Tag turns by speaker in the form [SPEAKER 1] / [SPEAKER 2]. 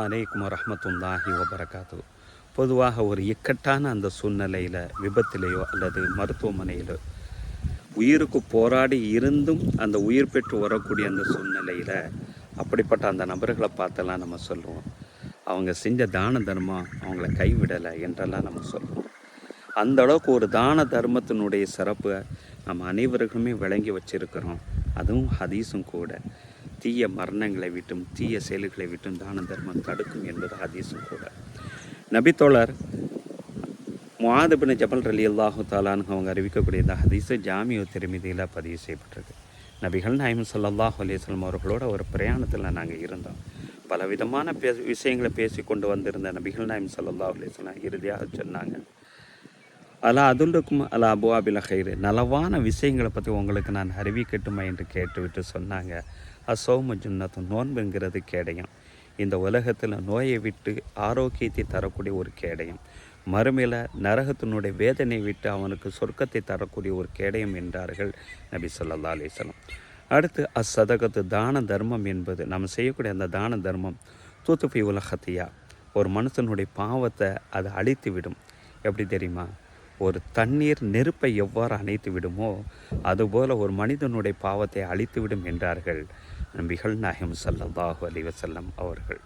[SPEAKER 1] அலைக்கும் வரமத்துல்லாஹி வபரகாத்து பொதுவாக ஒரு இக்கட்டான அந்த சூழ்நிலையில் விபத்திலேயோ அல்லது மருத்துவமனையிலோ உயிருக்கு போராடி இருந்தும் அந்த உயிர் பெற்று வரக்கூடிய அந்த சூழ்நிலையில் அப்படிப்பட்ட அந்த நபர்களை பார்த்தெல்லாம் நம்ம சொல்லுவோம். அவங்க செஞ்ச தான தர்மம் அவங்கள கைவிடலை என்றெல்லாம் நம்ம சொல்லுவோம். அந்த அளவுக்கு ஒரு தான தர்மத்தினுடைய சிறப்பை நம்ம அனைவருக்குமே விளங்கி வச்சுருக்கிறோம். அதுவும் ஹதீஸும் கூட. தீய மரணங்களை விட்டும் தீய செயல்களை விட்டும் தான தர்மம் தடுக்கும் என்பது ஹதீஸும் கூட. நபித்தோழர் முவாதபின் ஜபல் ரலி அல்லாஹு தாலான்னு அவங்க அறிவிக்கக்கூடிய இந்த ஹதீஸு ஜாமியோ திருமதியில் பதிவு செய்யப்பட்டிருக்கு. நபிகள் நாயம் ஸல்லல்லாஹு அலைஹி அவர்களோட ஒரு பிரயாணத்தில் நாங்கள் இருந்தோம். பல விதமான பே விஷயங்களை பேசி கொண்டு வந்திருந்த நபிகள் நாயம் சல்லாஹ் அலிஸ்லாம் இறுதியாக சொன்னாங்க. அலா அதுல்லுக்கும் அலா அபுவாபில ஹைரு நலவான விஷயங்களை பற்றி உங்களுக்கு நான் அறிவிக்கட்டுமா என்று கேட்டுவிட்டு சொன்னாங்க. அசோம ஜுன்னத்தும் நோன்புங்கிறது கேடயம். இந்த உலகத்தில் நோயை விட்டு ஆரோக்கியத்தை தரக்கூடிய ஒரு கேடயம். மறுமையில் நரகத்தினுடைய வேதனை விட்டு அவனுக்கு சொர்க்கத்தை தரக்கூடிய ஒரு கேடயம் என்றார்கள் நபி சொல்லல்லா அலிஸ்லாம் அடுத்து அசதகத்து தான தர்மம் என்பது. நம்ம செய்யக்கூடிய அந்த தான தர்மம் தூத்துப்பி உலகத்தையா? ஒரு மனுஷனுடைய பாவத்தை அது அழித்து விடும் எப்படி தெரியுமா? ஒரு தண்ணீர் நெருப்பை எவ்வாறு அணைத்து விடுமோ அதுபோல ஒரு மனிதனுடைய பாவத்தை அழித்துவிடும் என்றார்கள் நபிகள் நாயகம் ஸல்லல்லாஹு அலி வசல்லம் அவர்கள்.